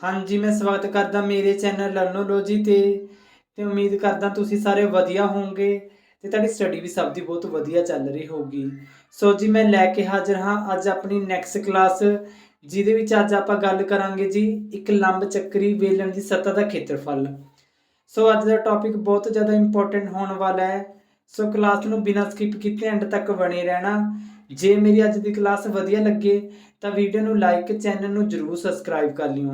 ਹਾਂਜੀ, ਮੈਂ ਸਵਾਗਤ ਕਰਦਾ ਮੇਰੇ ਚੈਨਲ ਲਰਨੋਲੋਜੀ ਤੇ ਤੇ ਉਮੀਦ ਕਰਦਾ ਤੁਸੀਂ ਸਾਰੇ ਵਧੀਆ ਹੋਵੋਗੇ ਤੇ ਤੁਹਾਡੀ ਸਟੱਡੀ ਵੀ ਸਭ ਦੀ ਬਹੁਤ ਵਧੀਆ ਚੱਲ ਰਹੀ ਹੋਊਗੀ। ਸੋ ਜੀ, ਮੈਂ ਲੈ ਕੇ ਹਾਜ਼ਰ ਹਾਂ ਅੱਜ ਆਪਣੀ ਨੈਕਸਟ ਕਲਾਸ ਜਿਹਦੇ ਵਿੱਚ ਅੱਜ ਆਪਾਂ ਗੱਲ ਕਰਾਂਗੇ ਜੀ ਇੱਕ ਲੰਬ ਚੱਕਰੀ ਵੇਲਣ ਦੀ ਸਤ੍ਹਾ ਦਾ ਖੇਤਰਫਲ। ਸੋ ਅੱਜ ਦਾ ਟੌਪਿਕ ਬਹੁਤ ਜ਼ਿਆਦਾ ਇੰਪੋਰਟੈਂਟ ਹੋਣ ਵਾਲਾ ਹੈ। ਸੋ ਕਲਾਸ ਨੂੰ ਬਿਨਾਂ ਸਕਿਪ ਕੀਤੇ ਐਂਡ ਤੱਕ ਬਣੇ ਰਹਿਣਾ। ਜੇ ਮੇਰੀ ਅੱਜ ਦੀ ਕਲਾਸ ਵਧੀਆ ਲੱਗੇ ਤਾਂ ਵੀਡੀਓ ਨੂੰ ਲਾਈਕ ਚੈਨਲ ਨੂੰ ਜਰੂਰ ਸਬਸਕ੍ਰਾਈਬ ਕਰ ਲਿਓ।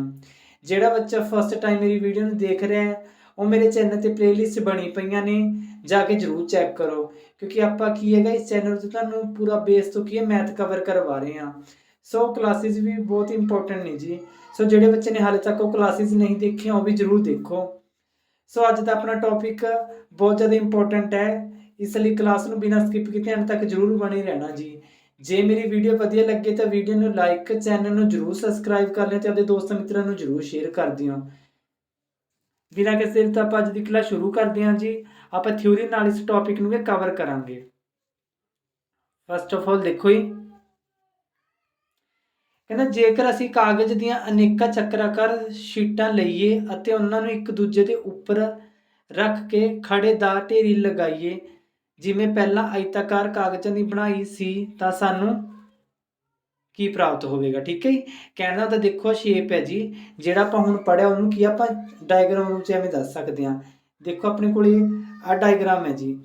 ਜਿਹੜਾ ਬੱਚਾ ਫਸਟ ਟਾਈਮ ਮੇਰੀ ਵੀਡੀਓ ਨੂੰ ਦੇਖ ਰਿਹਾ ਹੈ, ਉਹ ਮੇਰੇ ਚੈਨਲ ਤੇ ਪਲੇਲਿਸਟ ਬਣੀ ਪਈਆਂ ਨੇ, ਜਾ ਕੇ ਜਰੂਰ ਚੈੱਕ ਕਰੋ। ਕਿਉਂਕਿ ਆਪਾਂ ਕੀ ਹੈਗਾ, ਇਸ ਚੈਨਲ ਤੇ ਤੁਹਾਨੂੰ ਪੂਰਾ ਬੇਸ ਤੋਂ ਕੀ ਹੈ ਮੈਥ ਕਵਰ ਕਰਵਾ ਰਹੇ ਹਾਂ। ਸੋ ਕਲਾਸਿਸ ਵੀ ਬਹੁਤ ਇੰਪੋਰਟੈਂਟ ਨੇ ਜੀ। ਸੋ ਜਿਹੜੇ ਬੱਚੇ ਨੇ ਹਾਲੇ ਤੱਕ ਉਹ ਕਲਾਸਿਸ ਨਹੀਂ ਦੇਖੀਆਂ ਉਹ ਵੀ ਜਰੂਰ ਦੇਖੋ। ਸੋ ਅੱਜ ਦਾ ਆਪਣਾ ਟੌਪਿਕ ਬਹੁਤ ਜ਼ਿਆਦਾ ਇੰਪੋਰਟੈਂਟ ਹੈ। ਇਸ ਲਈ ਕਲਾਸ ਨੂੰ ਬਿਨਾਂ ਸਕਿਪ ਕੀਤੇ ਅੰਤ ਤੱਕ ਜਰੂਰ ਬਣੇ ਰਹਿਣਾ ਜੀ। ਜੇ ਮੇਰੀ ਵੀਡੀਓ ਵਧੀਆ ਲੱਗੇ ਤਾਂ ਵੀਡੀਓ ਨੂੰ ਲਾਈਕ ਚੈਨਲ ਨੂੰ ਜਰੂਰ ਸਬਸਕ੍ਰਾਈਬ ਕਰ ਲਿਓ ਤੇ ਆਪਣੇ ਦੋਸਤਾਂ ਮਿੱਤਰਾਂ ਨੂੰ ਜਰੂਰ ਸ਼ੇਅਰ ਕਰ ਦਿਓ। ਬਿਨਾਂ ਕਿਸੇ ਦੇਰ ਆਪਾਂ ਅੱਜ ਦੀ ਕਲਾਸ ਸ਼ੁਰੂ ਕਰਦੇ ਹਾਂ ਜੀ। ਆਪਾਂ ਥਿਊਰੀ ਨਾਲ ਇਸ ਟੌਪਿਕ ਨੂੰ ਕਵਰ ਕਰਾਂਗੇ। ਫਸਟ ਆਫ ਆਲ ਦੇਖੋ ਜੀ। ਕਹਿੰਦਾ, ਜੇਕਰ ਅਸੀਂ ਕਾਗਜ਼ ਦੀਆਂ ਅਨੇਕਾਂ ਚੱਕਰਾਕਾਰ ਸ਼ੀਟਾਂ ਲਈਏ ਅਤੇ ਉਹਨਾਂ ਨੂੰ ਇੱਕ ਦੂਜੇ ਦੇ ਉੱਪਰ ਰੱਖ ਕੇ ਖੜੇ ਦਾ ਢੇਰੀ ਲਗਾਈਏ ਜਿਵੇਂ ਪਹਿਲਾਂ ਆਇਤਾਕਾਰ ਕਾਗਜ਼ਾਂ ਦੀ ਬਣਾਈ ਸੀ, ਤਾਂ ਸਾਨੂੰ ਕੀ ਪ੍ਰਾਪਤ ਹੋਵੇਗਾ, ਠੀਕ ਹੈ ਜੀ? ਕਹਿਣ ਤਾਂ ਦੇਖੋ ਸ਼ੇਪ ਹੈ ਜੀ, ਜਿਹੜਾ ਆਪਾਂ ਹੁਣ ਪੜਿਆ ਉਹਨੂੰ ਕੀ ਆਪਾਂ ਡਾਇਗਰਾਮ ਰੂਪ ਚ ਐਵੇਂ ਦੱਸ ਸਕਦੇ ਹਾਂ। ਦੇਖੋ ਆਪਣੇ ਕੋਲੇ ਆ ਡਾਇਗਰਾਮ ਹੈ ਜੀ।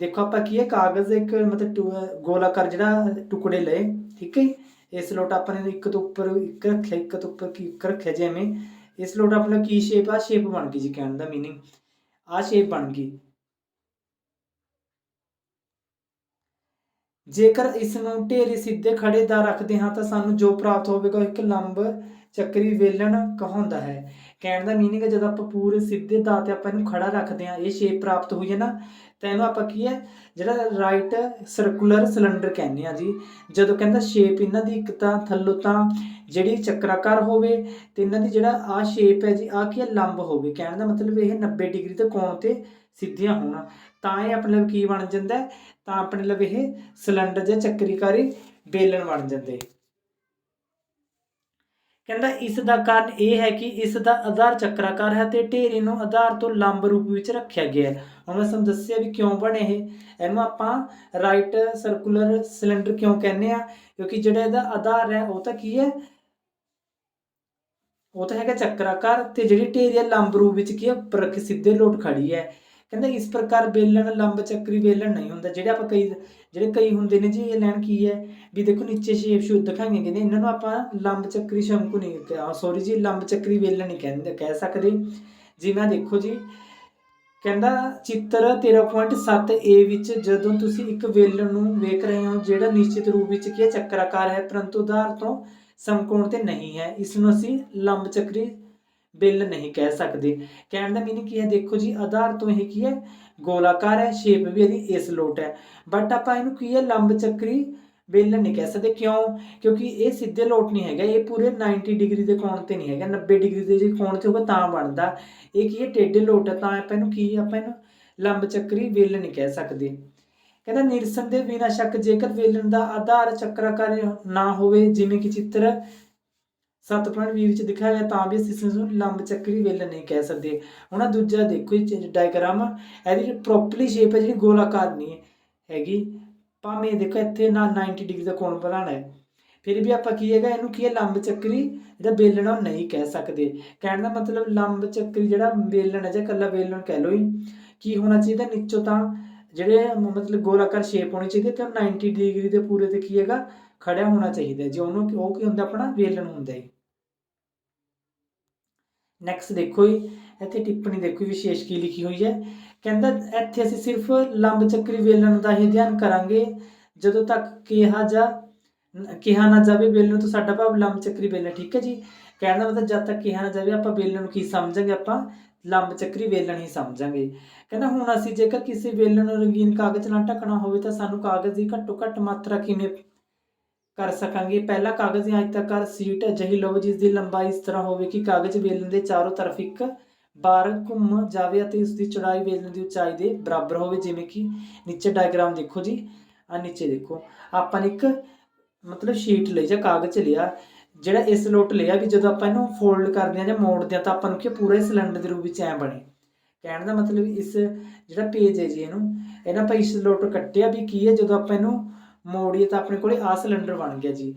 ਦੇਖੋ ਆਪਾਂ ਕੀ ਹੈ, ਕਾਗਜ਼ ਇੱਕ ਮਤਲਬ ਗੋਲਾਕਾਰ ਜਿਹੜਾ ਟੁਕੜੇ ਲਏ, ਠੀਕ ਹੈ ਜੀ? ਇਸ ਲੋਟ ਆਪਾਂ ਨੇ ਇੱਕ ਤੋਂ ਉੱਪਰ ਇੱਕ ਰੱਖਿਆ, ਇੱਕ ਤੋਂ ਉੱਪਰ ਕੀ ਇੱਕ ਰੱਖਿਆ ਜਿਵੇਂ ਇਸ ਲੋਟ ਆਪਣਾ ਕੀ ਸ਼ੇਪ ਆ? ਸ਼ੇਪ ਬਣ ਗਈ ਜੀ ਕਹਿਣ ਦਾ ਮੀਨਿੰਗ ਆ ਸ਼ੇਪ ਬਣ ਗਈ। ਜੇਕਰ ਇਸ ਨੂੰ ਢੇਰੀ ਸਿੱਧੇ ਖੜੇ ਦਾ ਰੱਖਦੇ ਹਾਂ ਤਾਂ ਸਾਨੂੰ ਜੋ ਪ੍ਰਾਪਤ ਹੋਵੇਗਾ ਇੱਕ ਲੰਬ ਚੱਕਰੀ ਵੇਲਣ ਕਹਾਉਂਦਾ ਹੈ। ਕਹਿਣ ਦਾ ਮੀਨਿੰਗ ਹੈ, ਜਦੋਂ ਆਪਾਂ ਪੂਰੇ ਸਿੱਧੇ ਦਾ ਤੇ ਆਪਾਂ ਇਹਨੂੰ ਖੜਾ ਰੱਖਦੇ ਹਾਂ, ਇਹ ਸ਼ੇਪ ਪ੍ਰਾਪਤ ਹੋਈ ਹੈ ਨਾ, ਤਾਂ ਇਹਨੂੰ ਆਪਾਂ ਕੀ ਹੈ, ਜਿਹੜਾ ਰਾਈਟ ਸਰਕੂਲਰ ਸਿਲੰਡਰ ਕਹਿੰਦੇ ਆ ਜੀ, ਜਦੋਂ ਕਹਿੰਦਾ ਸ਼ੇਪ ਇਹਨਾਂ ਦੀ ਇੱਕ ਤਾਂ ਥੱਲੋਂ ਤਾਂ ਜਿਹੜੀ ਚੱਕਰਾਕਾਰ ਹੋਵੇ ਤੇ ਇਹਨਾਂ ਦੀ ਜਿਹੜਾ ਆ ਸ਼ੇਪ ਹੈ ਜੀ ਆ ਕੀ ਹੈ, ਲੰਬ ਹੋਵੇ। ਕਹਿਣ ਦਾ ਮਤਲਬ ਇਹ 90 ਡਿਗਰੀ ਦੇ ਕੋਣ ਤੇ ਸਿੱਧੀਆਂ ਹੋਣ। ਤਾਂ ਇਹ ਆਪਣੇ ਲਈ ਕੀ ਬਣ ਜਾਂਦਾ ਤਾਂ ਆਪਣੇ ਲਈ ਇਹ ਸਿਲੰਡਰ ਜਾਂ ਚੱਕਰੀਕਾਰੀ ਬੇਲਣ ਬਣ ਜਾਂਦੇ। ਕਹਿੰਦਾ ਇਸ ਦਾ ਕਾਰਨ ਇਹ ਹੈ ਕਿ ਇਸ ਦਾ ਆਧਾਰ ਚੱਕਰਾਕਾਰ ਹੈ ਤੇ ਢੇਰੀ ਨੂੰ ਆਧਾਰ ਤੋਂ ਲੰਬ ਰੂਪ ਵਿੱਚ ਰੱਖਿਆ ਗਿਆ ਹੈ। ਹੁਣ ਮੈਂ ਤੁਹਾਨੂੰ ਦੱਸਿਆ ਵੀ ਕਿਉਂ ਬਣੇ ਇਹ। ਇਹਨੂੰ ਆਪਾਂ ਰਾਈਟ ਸਰਕੂਲਰ ਸਿਲੰਡਰ ਕਿਉਂ ਕਹਿੰਦੇ ਆ ਕਿਉਂਕਿ ਜਿਹੜਾ ਇਹਦਾ ਆਧਾਰ ਹੈ ਉਹ ਤਾਂ ਕੀ ਹੈ? ਉਹ ਤਾਂ ਹੈਗਾ ਚੱਕਰਾਕਾਰ ਤੇ ਜਿਹੜੀ ਢੇਰੀ ਹੈ ਲੰਬ ਰੂਪ ਵਿੱਚ ਕੀ ਹੈ? ਉੱਪਰ ਸਿੱਧੇ ਲੋਟ ਖੜੀ ਹੈ। ਕਹਿੰਦਾ ਇਸ ਪ੍ਰਕਾਰ ਵੇਲਣ, ਲੰਬ ਚੱਕਰੀ ਵੇਲਣ ਨਹੀਂ ਹੁੰਦਾ। ਜਿਹੜੇ ਆਪਾਂ ਕਈ, ਜਿਹੜੇ ਕਈ ਹੁੰਦੇ ਨੇ ਜੀ, ਇਹ ਲੈਣ ਕੀ ਹੈ? ਵੀ ਦੇਖੋ ਨੀਚੇ ਸ਼ੇਪ ਸ਼ੂ ਦਿਖਾਈਆਂ ਗਈਆਂ ਨੇ, ਇਹਨਾਂ ਨੂੰ ਆਪਾਂ ਲੰਬ ਚੱਕਰੀ ਸ਼ੰਕੂ ਨਹੀਂ ਸੌਰੀ ਜੀ, ਲੰਬ ਚੱਕਰੀ ਵੇਲਣ ਨਹੀਂ ਕਹਿੰਦੇ, ਕਹਿ ਸਕਦੇ। ਜਿਵੇਂ ਦੇਖੋ ਜੀ, ਕਹਿੰਦਾ ਚਿੱਤਰ 13.7 ਏ ਵਿੱਚ ਜਦੋਂ ਤੁਸੀਂ ਇੱਕ ਵੇਲਣ ਨੂੰ ਵੇਖ ਰਹੇ ਹੋ, ਜਿਹੜਾ ਨਿਸ਼ਚਿਤ ਰੂਪ ਵਿੱਚ ਕੀ ਹੈ? ਚੱਕਰਾਕਾਰ ਹੈ, ਪਰੰਤੂ ਉਧਾਰ ਤੋਂ ਸਮਕੋਣ ਤੇ ਨਹੀਂ ਹੈ। ਇਸ ਨੂੰ ਅਸੀਂ ਲੰਬ ਚੱਕਰੀ ਬੇਲਣ ਨਹੀਂ ਕਹਿ ਸਕਦੇ। ਕਹਿਣ ਦਾ ਮੀਨਿੰਗ ਕੀ ਹੈ? ਦੇਖੋ ਜੀ, ਆਧਾਰ ਤੋਂ ਇਹ ਕੀ ਹੈ? ਗੋਲਾਕਾਰ ਹੈ, ਸ਼ੇਪ ਵੀ ਇਹਦੀ ਇਸ ਲੋਟ ਹੈ। ਬਟ ਆਪਾਂ ਇਹਨੂੰ ਕੀ ਹੈ? ਲੰਬ ਚੱਕਰੀ ਬੇਲਣ ਨਹੀਂ ਕਹਿ ਸਕਦੇ। ਕਿਉਂ? ਕਿਉਂਕਿ ਇਹ ਸਿੱਧੇ ਲੋਟ ਨਹੀਂ ਹੈਗਾ। ਇਹ ਪੂਰੇ 90 ਡਿਗਰੀ ਦੇ ਕੋਣ ਤੇ ਨਹੀਂ ਹੈਗਾ। 90 ਡਿਗਰੀ ਦੇ ਜੇ ਕੋਣ ਤੇ ਹੋਗਾ ਤਾਂ ਬਣਦਾ। ਇਹ ਕੀ ਹੈ? ਟੇਢੇ ਲੋਟ ਹੈ। ਤਾਂ ਆਪਾਂ ਇਹਨੂੰ ਕੀ, ਆਪਾਂ ਇਹਨੂੰ ਲੰਬ ਚੱਕਰੀ ਵੇਲਣ ਨਹੀਂ ਕਹਿ ਸਕਦੇ। ਕਹਿੰਦਾ ਨਿਰਸਨ ਦੇ ਬਿਨਾ ਸ਼ੱਕ ਜੇਕਰ ਵੇਲਣ ਦਾ ਆਧਾਰ ਚੱਕਰਾਕਾਰ ਨਾ ਹੋਵੇ, ਜਿਵੇਂ ਕਿ ਚਿੱਤਰ 7.20 ਵਿੱਚ ਦਿਖਾਇਆ ਗਿਆ ਤਾਂ ਵੀ ਅਸੀਂ ਨੂੰ ਲੰਬ ਚੱਕਰੀ ਵੇਲਣ ਨਹੀਂ ਕਹਿ ਸਕਦੇ। ਹੁਣ ਆਹ ਦੂਜਾ ਦੇਖੋ ਇਹ ਡਾਇਗ੍ਰਾਮ ਇਹਦੀ ਜਿਹੜੀ ਪ੍ਰੋਪਰਲੀ ਸ਼ੇਪ ਹੈ ਜਿਹੜੀ ਗੋਲਾਕਾਰ ਨਹੀਂ ਹੈਗੀ। ਭਾਵੇਂ ਦੇਖੋ ਇੱਥੇ ਨਾ 90 ਡਿਗਰੀ ਦਾ ਕੋਣ ਬਣਾਉਣਾ ਹੈ। ਫਿਰ ਵੀ ਆਪਾਂ ਕੀ ਹੈਗਾ, ਇਹਨੂੰ ਕੀ ਹੈ? ਲੰਬ ਚੱਕਰੀ ਜਿਹੜਾ ਵੇਲਣ ਉਹ ਨਹੀਂ ਕਹਿ ਸਕਦੇ। ਕਹਿਣ ਦਾ ਮਤਲਬ ਲੰਬ ਚੱਕਰੀ ਜਿਹੜਾ ਵੇਲਣ ਹੈ ਜਾਂ ਕੱਲਾ ਵੇਲਣ ਕਹਿ ਲਓ ਹੀ ਕੀ ਹੋਣਾ ਚਾਹੀਦਾ ਨੀਚੋਂ ਤਾਂ ਜਿਹੜੇ ਮਤਲਬ ਗੋਲਾਕਾਰ ਸ਼ੇਪ ਹੋਣੀ ਚਾਹੀਦੀ ਤੇ ਉਹ 90 ਡਿਗਰੀ ਦੇ ਪੂਰੇ ਤੇ ਕੀ ਹੈਗਾ? ਖੜਿਆ ਹੋਣਾ ਚਾਹੀਦਾ ਜੇ ਉਹਨੂੰ ਉਹ ਕੀ ਹੁੰਦਾ, ਆਪਣਾ ਵੇਲਣ ਹੁੰਦਾ ਹੈ। ਨੈਕਸਟ ਦੇਖੋ ਜੀ, ਇੱਥੇ ਟਿੱਪਣੀ ਦੇਖੋ ਵਿਸ਼ੇਸ਼ ਕੀ ਲਿਖੀ ਹੋਈ ਹੈ। ਕਹਿੰਦਾ, ਇੱਥੇ ਅਸੀਂ ਸਿਰਫ ਲੰਬ ਚੱਕਰੀ ਵੇਲਣ ਦਾ ਹੀ ਅਧਿਐਨ ਕਰਾਂਗੇ। ਜਦੋਂ ਤੱਕ ਕਿਹਾ ਜਾ, ਕਿਹਾ ਨਾ ਜਾਵੇ ਵੇਲਣ ਤੋਂ ਸਾਡਾ ਭਾਵ ਲੰਬ ਚੱਕਰੀ ਵੇਲਣ, ਠੀਕ ਹੈ ਜੀ? ਕਹਿਣ ਦਾ ਮਤਲਬ ਜਦ ਤੱਕ ਕਿਹਾ ਨਾ ਜਾਵੇ, ਆਪਾਂ ਵੇਲਣ ਨੂੰ ਕੀ ਸਮਝਾਂਗੇ? ਆਪਾਂ ਲੰਬ ਚੱਕਰੀ ਵੇਲਣ ਹੀ ਸਮਝਾਂਗੇ। ਕਹਿੰਦਾ, ਹੁਣ ਅਸੀਂ ਜੇਕਰ ਕਿਸੇ ਵੇਲਣ ਨੂੰ ਰੰਗੀਨ ਕਾਗਜ਼ ਨਾਲ ਢੱਕਣਾ ਹੋਵੇ ਤਾਂ ਸਾਨੂੰ ਕਾਗਜ਼ ਦੀ ਘੱਟੋ ਘੱਟ ਮਾਤਰਾ ਕਿਵੇਂ ਕਰ ਸਕਾਂਗੇ। ਪਹਿਲਾ ਕਾਗਜ਼ ਦੀ ਆਇਤਾਕਾਰ ਸੀਟ ਅਜਿਹੀ ਲਓ ਜਿਸ ਦੀ ਲੰਬਾਈ ਇਸ ਤਰ੍ਹਾਂ ਹੋਵੇ ਕਿ ਕਾਗਜ਼ ਵੇਲਣ ਦੇ ਚਾਰੋਂ ਤਰਫ ਇੱਕ ਬਾਰ ਘੁੰਮ ਜਾਵੇ ਅਤੇ ਉਸ ਦੀ ਚੌੜਾਈ ਵੇਲਣ ਦੀ ਉਚਾਈ ਦੇ ਬਰਾਬਰ ਹੋਵੇ। ਜਿਵੇਂ ਕਿ ਨੀਚੇ ਡਾਇਗਰਾਮ ਦੇਖੋ ਜੀ। ਆ ਨੀਚੇ ਦੇਖੋ। ਆਪਾਂ ਨੇ ਇੱਕ ਮਤਲਬ ਸ਼ੀਟ ਲਈ ਜਾਂ ਕਾਗਜ਼ ਲਿਆ ਜਿਹੜਾ ਇਸ ਲੋਟ ਲਿਆ ਵੀ ਜਦੋਂ ਆਪਾਂ ਇਹਨੂੰ ਫੋਲਡ ਕਰਦੇ ਆ ਜਾਂ ਮੋੜਦੇ ਆ ਤਾਂ ਆਪਾਂ ਨੂੰ ਕਿ ਆ, ਪੂਰਾ ਇਹ ਸਿਲੰਡਰ ਦੇ ਰੂਪ ਵਿੱਚ ਐ ਬਣੇ। ਕਹਿਣ ਦਾ ਮਤਲਬ ਇਸ ਜਿਹੜਾ ਪੇਜ ਹੈ ਜੀ ਇਹਨੂੰ ਇਹਨਾਂ ਆਪਾਂ ਇਸ ਲੋਟ ਕੱਟਿਆ ਵੀ ਕੀ ਹੈ ਜਦੋਂ ਆਪਾਂ ਇਹਨੂੰ ਮੋੜੀਏ ਤਾਂ ਆਪਣੇ ਕੋਲੇ ਆ ਸਿਲੰਡਰ ਬਣ ਗਿਆ ਜੀ।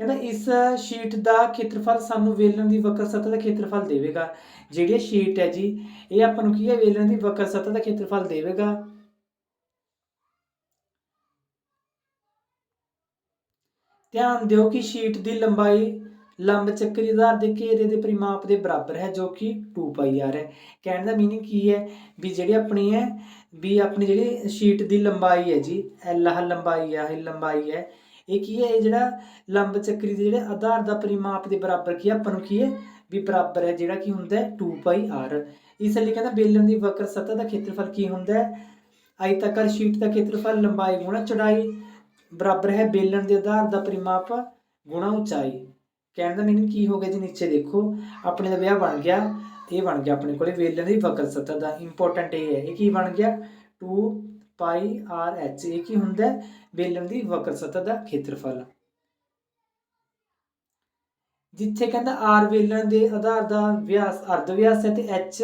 ਕਹਿੰਦਾ ਇਸ ਸ਼ੀਟ ਦਾ ਖੇਤਰਫਲ ਸਾਨੂੰ ਵੇਲਣ ਦੀ ਵਕਰ ਸਤਹ ਦਾ ਖੇਤਰਫਲ ਦੇਵੇਗਾ। ਜਿਹੜੀ ਸ਼ੀਟ ਹੈ ਜੀ, ਇਹ ਆਪਾਂ ਨੂੰ ਕੀ ਹੈ? ਵੇਲਣ ਦੀ ਵਕਰ ਸਤਹ ਦਾ ਖੇਤਰਫਲ ਦੇਵੇਗਾ। ਧਿਆਨ ਦਿਓ ਕਿ ਸ਼ੀਟ ਦੀ ਲੰਬਾਈ ਲੰਬ ਚੱਕਰੀ ਆਧਾਰ ਦੇ ਘੇਰੇ ਦੇ ਪਰਿਮਾਪ ਦੇ ਬਰਾਬਰ ਹੈ, ਜੋ ਕਿ 2πr ਹੈ। ਕਹਿਣ ਦਾ ਮੀਨਿੰਗ ਕੀ ਹੈ? ਵੀ ਜਿਹੜੀ ਆਪਣੀ ਹੈ ਵੀ ਆਪਣੀ ਜਿਹੜੀ ਸ਼ੀਟ ਦੀ ਲੰਬਾਈ ਹੈ ਜੀ ਐਲ ਆਹ ਲੰਬਾਈ ਆ ਇਹ ਲੰਬਾਈ ਹੈ, ਇਹ ਕੀ ਹੈ? ਇਹ ਜਿਹੜਾ ਲੰਬ ਚੱਕਰੀ ਦੇ ਜਿਹੜੇ ਆਧਾਰ ਦਾ ਪਰਿਮਾਪ ਦੇ ਬਰਾਬਰ ਕੀ ਹੈ? ਆਪਾਂ ਨੂੰ ਕੀ ਹੈ? ਵੀ ਬਰਾਬਰ ਹੈ, ਜਿਹੜਾ ਕੀ ਹੁੰਦਾ ਹੈ 2πr ਇਸ ਲਈ ਕਹਿੰਦਾ ਬੇਲਣ ਦੀ ਵਕਰ ਸਤਹ ਦਾ ਖੇਤਰਫਲ ਕੀ ਹੁੰਦਾ ਹੈ? ਆਇਤਾਕਾਰ ਸ਼ੀਟ ਦਾ ਖੇਤਰਫਲ ਲੰਬਾਈ ਗੁਣਾ ਚੌੜਾਈ, ਬਰਾਬਰ ਹੈ ਬੇਲਣ ਦੇ ਆਧਾਰ ਦਾ ਪਰਿਮਾਪ ਗੁਣਾ ਉਚਾਈ। ਕਹਿਣ ਦਾ ਮੀਨਿੰਗ ਕੀ ਹੋ ਗਿਆ ਜੀ ਨੀਚੇ ਦੇਖੋ, ਆਪਣੇ ਦਾ ਵਿਆਹ ਬਣ ਗਿਆ, ਇਹ ਬਣ ਗਿਆ ਆਪਣੇ ਕੋਲੇ ਵੇਲਣ ਦੀ ਵਕਰ ਸਤਹ ਦਾ ਇੰਪੋਰਟੈਂਟ ਇਹ ਹੈ, ਇਹ ਕੀ ਬਣ ਗਿਆ? 2 ਪਾਈ ਆਰ ਐਚ ਇਹ ਕੀ ਹੁੰਦਾ ਹੈ? ਦੀ ਵਕਰ ਸਤਹ ਦਾ ਖੇਤਰਫਲ। ਜਿੱਥੇ ਕਹਿੰਦਾ ਆਰ ਵੇਲਣ ਦੇ ਆਧਾਰ ਦਾ ਵਿਆਸ, ਅਰਧ ਵਿਆਸ ਹੈ ਤੇ ਐਚ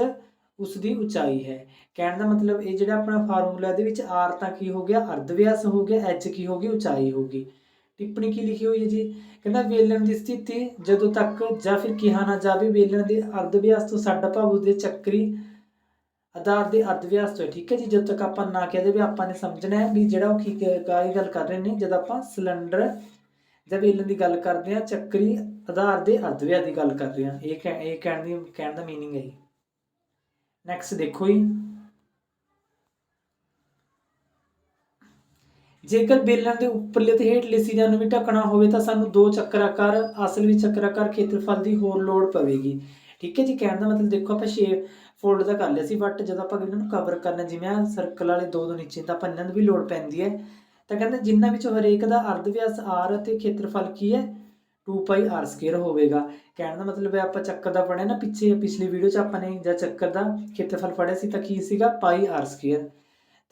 ਉਸ ਦੀ ਉਚਾਈ ਹੈ। ਕਹਿਣ ਦਾ ਮਤਲਬ ਇਹ ਜਿਹੜਾ ਆਪਣਾ ਫਾਰਮੂਲਾ ਦੇ ਵਿੱਚ ਆਰ ਤਾਂ ਕੀ ਹੋ ਗਿਆ? ਅਰਧ ਵਿਆਸ ਹੋ ਗਿਆ ਐਚ ਕੀ ਹੋ ਗਈ? ਉਚਾਈ ਹੋ ਗਈ। ਟਿੱਪਣੀ ਕੀ ਲਿਖੀ ਹੋਈ ਹੈ ਜੀ? ਕਹਿੰਦਾ, ਵੇਲਣ ਦੀ ਸਥਿਤੀ, ਜਦੋਂ ਤੱਕ ਜਾਂ ਫਿਰ ਕਿਹਾ ਨਾ ਜਾਵੇ, ਵੇਲਣ ਦੇ ਅਰਧ ਵਿਆਸ ਤੋਂ ਸਾਡਾ ਭਾਵ ਉਹਦੇ ਚੱਕਰੀ ਆਧਾਰ ਦੇ ਅਰਧ ਵਿਆਸ ਤੋਂ ਹੈ। ਠੀਕ ਹੈ ਜੀ? ਜਦੋਂ ਤੱਕ ਆਪਾਂ ਨਾ ਕਹਿ ਦੇਵੇ, ਆਪਾਂ ਨੇ ਸਮਝਣਾ ਹੈ ਵੀ ਜਿਹੜਾ ਉਹ ਕੀ ਕਾਹਦੀ ਗੱਲ ਕਰ ਰਹੇ ਨੇ, ਜਦ ਆਪਾਂ ਸਿਲੰਡਰ ਜਾਂ ਵੇਲਣ ਦੀ ਗੱਲ ਕਰਦੇ ਹਾਂ, ਚੱਕਰੀ ਆਧਾਰ ਦੇ ਅਰਧ ਵਿਆਸ ਦੀ ਗੱਲ ਕਰ ਰਹੇ ਹਾਂ। ਇਹ ਕਹਿ- ਇਹ ਕਹਿਣ ਦੀ, ਕਹਿਣ ਦਾ ਮੀਨਿੰਗ ਹੈ ਜੀ। ਨੈਕਸਟ ਦੇਖੋ ਜੀ। ਜੇਕਰ ਬੇਲਣ ਦੇ ਉੱਪਰਲੇ ਤੇ ਹੇਠਲੇ ਸਿਰਿਆਂ ਨੂੰ ਵੀ ਢੱਕਣਾ ਹੋਵੇ ਤਾਂ ਸਾਨੂੰ ਦੋ ਚੱਕਰਾਕਾਰ, ਅਸਲ ਵਿੱਚ ਚੱਕਰਾਕਾਰ ਖੇਤਰਫਲ ਦੀ ਹੋਰ ਲੋੜ ਪਵੇਗੀ। ਠੀਕ ਹੈ ਜੀ, ਕਹਿਣ ਦਾ ਮਤਲਬ ਦੇਖੋ ਆਪਾਂ ਸ਼ੇਪ ਫੋਲਡ ਦਾ ਕਰ ਲਿਆ ਸੀ ਬਟ ਜਦੋਂ ਆਪਾਂ ਇਹਨਾਂ ਨੂੰ ਕਵਰ ਕਰਨਾ, ਜਿਵੇਂ ਆ ਸਰਕਲ ਵਾਲੇ ਦੋ ਦੋ ਨੀਚੇ, ਤਾਂ ਆਪਾਂ ਇਹਨਾਂ ਨੂੰ ਵੀ ਲੋੜ ਪੈਂਦੀ ਹੈ। ਤਾਂ ਕਹਿੰਦੇ ਜਿੰਨਾਂ ਵਿੱਚੋਂ ਹਰੇਕ ਦਾ ਅਰਧ ਵਿਆਸ r ਅਤੇ ਖੇਤਰਫਲ ਕੀ ਹੈ? 2πr ਸਕੁਅਰ ਹੋਵੇਗਾ। ਕਹਿਣ ਦਾ ਮਤਲਬ ਹੈ ਆਪਾਂ ਚੱਕਰ ਦਾ ਪੜਿਆ ਨਾ ਪਿੱਛੇ, ਪਿਛਲੀ ਵੀਡੀਓ 'ਚ ਆਪਾਂ ਨੇ ਜਾਂ ਚੱਕਰ ਦਾ ਖੇਤਰਫਲ ਪੜਿਆ ਸੀ ਤਾਂ ਕੀ ਸੀਗਾ? πr ਸਕੁਅਰ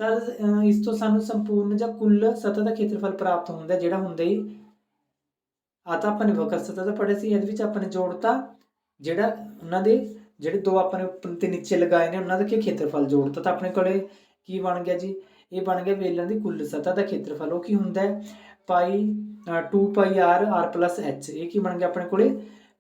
ਤਾਂ ਇਸ ਤੋਂ ਸਾਨੂੰ ਸੰਪੂਰਨ ਜਾਂ ਕੁੱਲ ਸਤਹ ਦਾ ਖੇਤਰਫਲ ਪ੍ਰਾਪਤ ਹੁੰਦਾ ਜਿਹੜਾ ਹੁੰਦਾ ਹੀ। ਆ ਤਾਂ ਆਪਾਂ ਨੇ ਵਕਰ ਸਤਹ ਦਾ ਪੜਿਆ ਸੀ, ਇਹਦੇ ਵਿੱਚ ਆਪਾਂ ਨੇ ਜੋੜਤਾ, ਜਿਹੜਾ ਉਹਨਾਂ ਦੇ, ਜਿਹੜੇ ਦੋ ਆਪਾਂ ਨੇ ਉੱਪਰ ਤੇ ਨੀਚੇ ਲਗਾਏ ਨੇ, ਉਹਨਾਂ ਦਾ ਕੀ ਖੇਤਰਫਲ ਜੋੜਤਾ। ਤਾਂ ਆਪਣੇ ਕੋਲੇ ਕੀ ਬਣ ਗਿਆ ਜੀ? ਇਹ ਬਣ ਗਿਆ ਵੇਲਣ ਦੀ ਕੁੱਲ ਸਤਹ ਦਾ ਖੇਤਰਫਲ। ਉਹ ਕੀ ਹੁੰਦਾ ਹੈ? Pi 2 pi r r plus h ਇਹ ਕੀ ਬਣ ਗਿਆ ਆਪਣੇ ਕੋਲੇ?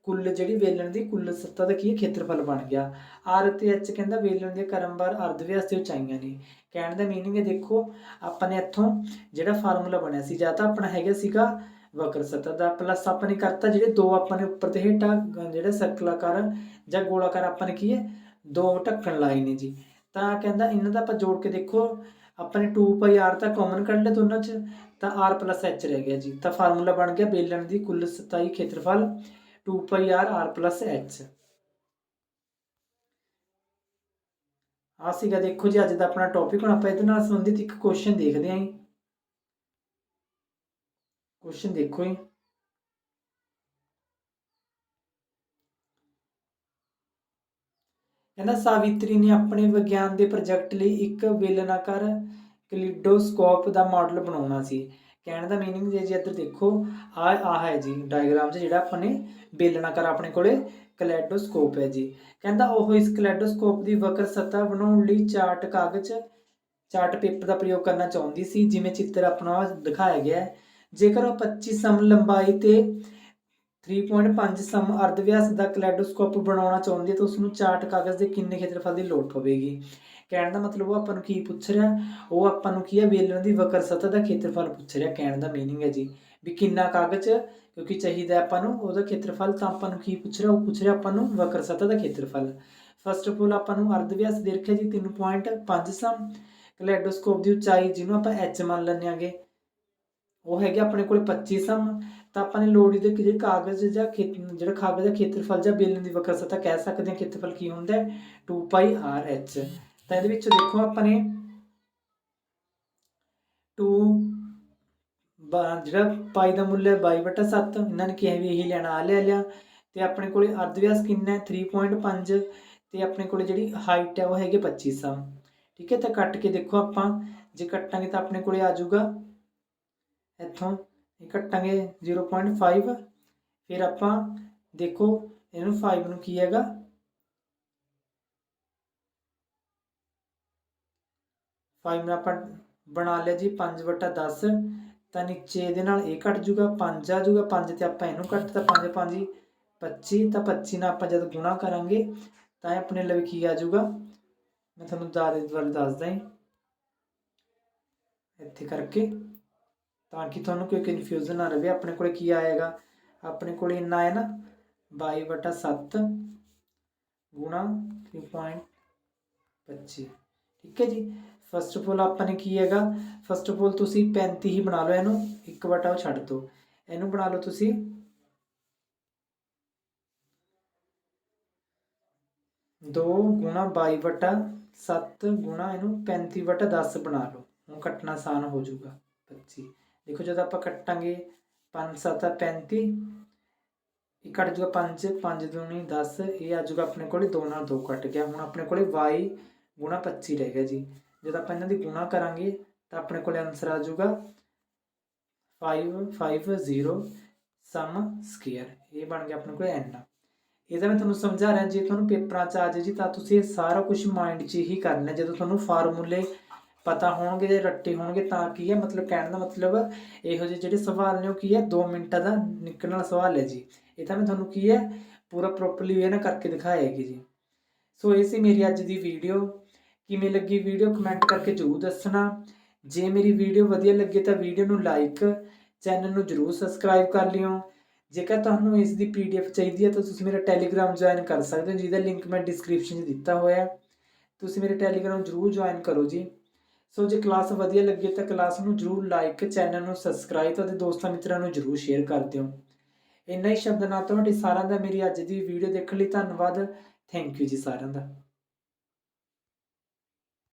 ਕੁੱਲ ਜਿਹੜੀ ਵੇਲਣ ਦੀ ਕੁੱਲ ਸੱਤਾ ਦਾ ਕੀ ਹੈ? ਖੇਤਰਫਲ ਬਣ ਗਿਆ। ਆਰ ਤੇ h ਕਹਿੰਦਾ ਵੇਲਣ ਦੇ ਕਰਮਵਾਰ ਅਰਧ ਵਿਆਸ ਤੇ ਉਚਾਈਆਂ ਨੇ। ਕਹਿਣ ਦਾ ਮੀਨਿੰਗ ਹੈ ਦੇਖੋ ਆਪਾਂ ਨੇ ਇੱਥੋਂ ਜਿਹੜਾ ਫਾਰਮੂਲਾ ਬਣਿਆ ਸੀ ਜਾਂ ਤਾਂ ਆਪਣਾ ਹੈਗਾ ਸੀਗਾ ਵਕਰ ਸਤਹ ਦਾ। ਪਲੱਸ ਆਪਾਂ ਨੇ ਕਰਤਾ ਜਿਹੜੇ ਦੋ ਆਪਾਂ ਨੇ ਉੱਪਰ ਤੇ ਹੇਠਾਂ ਅ, ਜਿਹੜਾ ਸਰਕਲਾਕਾਰ ਜਾਂ ਗੋਲਾਕਾਰ ਆਪਾਂ ਨੇ ਕੀ ਹੈ? ਦੋ ਢੱਕਣ ਲਾਏ ਨੇ ਜੀ। ਤਾਂ ਕਹਿੰਦਾ ਇਹਨਾਂ ਦਾ ਆਪਾਂ ਜੋੜ ਕੇ ਦੇਖੋ ਆਪਾਂ ਨੇ 2πr ਤਾਂ ਕਾਮਨ ਕੱਢ ਲਿਆ ਦੋਨਾਂ 'ਚ ਤਾਂ r h ਰਹਿ ਗਿਆ ਜੀ। ਤਾਂ ਫਾਰਮੂਲਾ ਬਣ ਗਿਆ ਬੇਲਣ ਦੀ ਕੁੱਲ ਸਤਾਈ ਖੇਤਰਫਲ। 2πr r h ਆ ਸੀਗਾ ਦੇਖੋ ਜੀ ਅੱਜ ਦਾ ਆਪਣਾ ਟੌਪਿਕ ਹੁਣ ਆਪਾਂ ਇਹਦੇ ਨਾਲ ਸੰਬੰਧਿਤ ਇੱਕ ਕੁਐਸਚਨ ਦੇਖਦੇ ਆਂ ਕੁਐਸਚਨ ਦੇਖੋ ਜੀ ਕਹਿੰਦਾ ਸਾਵਿਤਰੀ ਨੇ ਆਪਣੇ ਵਿਗਿਆਨ ਦੇ ਪ੍ਰੋਜੈਕਟ ਲਈ ਇੱਕ ਬੇਲਨਾਕਾਰ ਕਲਿਡੋਸਕੋਪ ਦਾ ਮਾਡਲ ਬਣਾਉਣਾ ਸੀ ਕਹਿਣ ਦਾ ਮੀਨਿੰਗ ਜੇ ਜੀ ਇੱਧਰ ਦੇਖੋ ਆ ਆ ਹੈ ਜੀ ਡਾਇਗਰਾਮ 'ਚ ਜਿਹੜਾ ਆਪਾਂ ਨੇ ਬੇਲਨਾਕਾਰ ਆਪਣੇ ਕੋਲੇ ਕਲੈਡੋਸਕੋਪ ਹੈ ਜੀ। ਕਹਿੰਦਾ ਉਹ ਇਸ ਕਲੈਡੋਸਕੋਪ ਦੀ ਵਕਰ ਸਤ੍ਹਾ ਬਣਾਉਣ ਲਈ ਚਾਰਟ ਕਾਗਜ਼, ਚਾਰਟ ਪੇਪਰ ਦਾ ਪ੍ਰਯੋਗ ਕਰਨਾ ਚਾਹੁੰਦੀ ਸੀ, ਜਿਵੇਂ ਚਿੱਤਰ ਆਪਣਾ ਦਿਖਾਇਆ ਗਿਆ ਹੈ। ਜੇਕਰ ਉਹ 25 ਸਮ ਲੰਬਾਈ ਤੇ 3.5 ਸਮ ਅਰਧ ਵਿਆਸ ਦਾ ਕਲੈਡੋਸਕੋਪ ਬਣਾਉਣਾ ਚਾਹੁੰਦੇ ਤਾਂ ਉਸ ਨੂੰ ਚਾਰਟ ਕਾਗਜ਼ ਦੇ ਕਿੰਨੇ ਖੇਤਰਫਲ ਦੀ ਲੋੜ ਪਵੇਗੀ? ਕਹਿਣ ਦਾ ਮਤਲਬ ਉਹ ਆਪਾਂ ਨੂੰ ਕੀ ਪੁੱਛ ਰਿਹਾ? ਉਹ ਆਪਾਂ ਨੂੰ ਕੀ ਹੈ ਵੇਲਣ ਦੀ ਵਕਰ ਸਤ੍ਹਾ ਦਾ ਖੇਤਰਫਲ ਪੁੱਛ ਰਿਹਾ, ਕਹਿਣ ਦਾ ਮੀਨਿੰਗ ਹੈ ਜੀ। ਵੀ ਕਿੰਨਾ ਕਾਗਜ਼ ਕਿਉਂਕਿ ਚਾਹੀਦਾ ਆਪਾਂ ਨੂੰ ਉਹਦਾ ਖੇਤਰਫਲ, ਤਾਂ ਆਪਾਂ ਨੂੰ ਕੀ ਪੁੱਛ ਰਿਹਾ? ਉਹ ਪੁੱਛ ਰਿਹਾ ਆਪਾਂ ਨੂੰ ਵਕਰ ਸਤ੍ਹਾ ਦਾ ਖੇਤਰਫਲ। ਫਸਟ ਆਫ ਆਲ ਆਪਾਂ ਨੂੰ ਅਰਧ ਵਿਆਸ ਦੇ ਰੱਖਿਆ ਜੀ 3.5 ਸਮ ਕਲੈਡੋਸਕੋਪ ਦੀ ਉਚਾਈ ਜਿਹਨੂੰ ਆਪਾਂ h ਮੰਨ ਲੈਂਦੇ ਆਂਗੇ ਉਹ ਹੈਗੇ ਆਪਣੇ ਕੋਲ 25 ਸਮ। ਤਾਂ ਆਪਾਂ ਨੇ ਲੋੜੀ ਦੇ ਜਿਹੜੇ ਕਾਗਜ਼ ਜਾਂ ਖੇਤ- ਜਿਹੜਾ ਕਾਗਜ਼ ਦਾ ਖੇਤਰਫਲ ਜਾਂ ਬੇਲਣ ਦੀ ਵਕਰ ਸਤ੍ਹਾ ਕਹਿ ਸਕਦੇ ਹਾਂ ਖੇਤਰਫਲ ਕੀ ਹੁੰਦਾ ਹੈ? 2πr ਤਾਂ ਇਹਦੇ ਵਿੱਚ ਦੇਖੋ ਆਪਾਂ ਨੇ 2 ਜਿਹੜਾ ਪਾਈ ਦਾ ਮੁੱਲ ਹੈ 22/7 ਇਹਨਾਂ ਨੇ ਕਿਹਾ ਵੀ ਇਹੀ ਲੈਣਾ ਆ ਲਿਆ ਲਿਆ। ਤੇ ਆਪਣੇ ਕੋਲੇ ਅਰਧ ਵਿਆਸ ਕਿੰਨਾ ਹੈ? 3.5 ਤੇ ਆਪਣੇ ਕੋਲੇ ਜਿਹੜੀ ਹਾਈਟ ਹੈ ਉਹ ਹੈਗੀ 25 ਸਮ। ਠੀਕ ਹੈ, ਤਾਂ ਕੱਟ ਕੇ ਦੇਖੋ ਆਪਾਂ। ਜੇ ਕੱਟਾਂਗੇ ਤਾਂ ਆਪਣੇ ਕੋਲੇ ਆ ਜਾਊਗਾ ਇੱਥੋਂ ਇਹ ਕੱਟਾਂਗੇ 0.5 ਫਿਰ ਆਪਾਂ ਦੇਖੋ ਇਹਨੂੰ 5 ਨੂੰ ਕੀ ਹੈਗਾ? ਫਾਈਵ ਨਾਲ ਆਪਾਂ ਬਣਾ ਲਿਆ ਜੀ 5 ਵਟਾ 10 ਤਾਂ ਨੀਚੇ ਦੇ ਨਾਲ ਇਹ ਕੱਟ ਜੂਗਾ 5 ਆ ਜੂਗਾ 5 ਤੇ ਆਪਾਂ ਇਹਨੂੰ ਕੱਟ ਤਾਂ 5 5 25 ਤਾਂ 25 ਨਾਲ ਆਪਾਂ ਜਦ ਗੁਣਾ ਕਰਾਂਗੇ, ਤਾਂ ਇਹ ਆਪਣੇ ਲਈ ਕੀ ਆ ਜੂਗਾ ਮੈਂ ਤੁਹਾਨੂੰ ਦਾਦੇ ਦੁਆਰਾ ਦੱਸਦਾ ਹਾਂ ਇੱਥੇ ਕਰਕੇ ਤਾਂ ਕਿ ਤੁਹਾਨੂੰ ਕੋਈ ਕਨਫਿਊਜ਼ਨ ਨਾ ਰਹੇ ਆਪਣੇ ਕੋਲ ਕੀ ਆਏਗਾ। ਆਪਣੇ ਕੋਲ ਇੰਨਾ ਹੈ ਨਾ 22 ਵਟਾ 7 ਗੁਣਾ 3.25 ਠੀਕ ਹੈ ਜੀ? ਫਸਟ ਆਫ ਆਲ ਆਪਾਂ ਨੇ ਕੀ ਹੈਗਾ? ਫਸਟ ਆਫ ਆਲ ਤੁਸੀਂ 35 ਹੀ ਬਣਾ ਲਓ ਇਹਨੂੰ, ਇੱਕ ਵਟਾ ਉਹ ਛੱਡ ਦਿਓ। ਇਹਨੂੰ ਬਣਾ ਲਓ ਤੁਸੀਂ ਦੋ ਗੁਣਾ 22 ਵਟਾ 7 ਗੁਣਾ ਇਹਨੂੰ 35 ਵਟਾ 10 ਬਣਾ ਲਓ। ਹੁਣ ਕੱਟਣਾ ਆਸਾਨ ਹੋ ਜਾਊਗਾ। 25 ਦੇਖੋ ਜਦੋਂ ਆਪਾਂ ਕੱਟਾਂਗੇ 5 7 35 ਇਹ ਕੱਟ ਜੂਗਾ 5 5 ਦੂਣੀ 10 ਇਹ ਆ ਜੂਗਾ ਆਪਣੇ ਕੋਲੇ 2 ਨਾਲ 2 ਕੱਟ ਗਿਆ। ਹੁਣ ਆਪਣੇ ਕੋਲੇ y 25 ਰਹਿ ਗਿਆ ਜੀ। ਜਦ ਆਪਾਂ ਇਹਨਾਂ ਦੀ ਗੁਣਾ ਕਰਾਂਗੇ ਤਾਂ ਆਪਣੇ ਕੋਲੇ ਆਨਸਰ ਆ ਜਾਊਗਾ 550 ਸਮ ਸਕੁਅਰ ਇਹ ਬਣ ਗਿਆ ਆਪਣੇ ਕੋਲੇ n ਇਹਦਾ ਮੈਂ ਤੁਹਾਨੂੰ ਸਮਝਾ ਰਿਹਾ, ਜੇ ਤੁਹਾਨੂੰ ਪੇਪਰਾਂ 'ਚ ਆ ਜਾਏ ਜੀ, ਤਾਂ ਤੁਸੀਂ ਇਹ ਸਾਰਾ ਕੁਝ ਮਾਈਂਡ 'ਚ ਹੀ ਕਰਨਾ। ਜਦੋਂ ਤੁਹਾਨੂੰ ਫਾਰਮੂਲੇ ਪਤਾ ਹੋਣਗੇ ਜਾਂ ਰੱਟੇ ਹੋਣਗੇ ਤਾਂ ਕੀ ਹੈ? ਮਤਲਬ ਕਹਿਣ ਦਾ ਮਤਲਬ ਇਹੋ ਜਿਹੇ ਜਿਹੜੇ ਸਵਾਲ ਨੇ ਉਹ ਕੀ ਹੈ? 2 ਮਿੰਟਾਂ ਦਾ ਨਿਕਲਣ ਵਾਲਾ ਸਵਾਲ ਹੈ ਜੀ। ਇਹ ਤਾਂ ਮੈਂ ਤੁਹਾਨੂੰ ਕੀ ਹੈ? ਪੂਰਾ ਪ੍ਰੋਪਰਲੀ ਵੇ ਨਾ ਕਰਕੇ ਦਿਖਾਏਗੀ ਜੀ। ਸੋ ਇਹ ਸੀ ਮੇਰੀ ਅੱਜ ਦੀ ਵੀਡੀਓ ਕਿਵੇਂ ਲੱਗੀ ਵੀਡੀਓ ਕਮੈਂਟ ਕਰਕੇ ਜ਼ਰੂਰ ਦੱਸਣਾ। ਜੇ ਮੇਰੀ ਵੀਡੀਓ ਵਧੀਆ ਲੱਗੇ ਤਾਂ ਵੀਡੀਓ ਨੂੰ ਲਾਈਕ ਚੈਨਲ ਨੂੰ ਜ਼ਰੂਰ ਸਬਸਕ੍ਰਾਈਬ ਕਰ ਲਿਓ। ਜੇਕਰ ਤੁਹਾਨੂੰ ਇਸ ਦੀ ਪੀਡੀਐਫ ਚਾਹੀਦੀ ਹੈ ਤਾਂ ਤੁਸੀਂ ਮੇਰਾ ਟੈਲੀਗ੍ਰਾਮ ਜੁਆਇਨ ਕਰ ਸਕਦੇ ਹੋ, ਜਿਹਦਾ ਲਿੰਕ ਮੈਂ ਡਿਸਕ੍ਰਿਪਸ਼ਨ 'ਚ ਦਿੱਤਾ ਹੋਇਆ। ਤੁਸੀਂ ਮੇਰੇ ਟੈਲੀਗ੍ਰਾਮ ਜ਼ਰੂਰ ਜੁਆਇਨ ਕਰੋ ਜੀ। ਸੋ ਜੇ ਕਲਾਸ ਵਧੀਆ ਲੱਗੇ ਤਾਂ ਕਲਾਸ ਨੂੰ ਜ਼ਰੂਰ ਲਾਈਕ ਚੈਨਲ ਨੂੰ ਸਬਸਕ੍ਰਾਈਬ ਅਤੇ ਦੋਸਤਾਂ ਮਿੱਤਰਾਂ ਨੂੰ ਜ਼ਰੂਰ ਸ਼ੇਅਰ ਕਰ ਦਿਓ। ਇੰਨਾ ਹੀ ਸ਼ਬਦ ਨਾਲ ਤੁਹਾਡੇ ਸਾਰਿਆਂ ਦਾ ਮੇਰੀ ਅੱਜ ਦੀ ਵੀਡੀਓ ਦੇਖਣ ਲਈ ਧੰਨਵਾਦ। ਥੈਂਕ ਯੂ ਜੀ ਸਾਰਿਆਂ ਦਾ।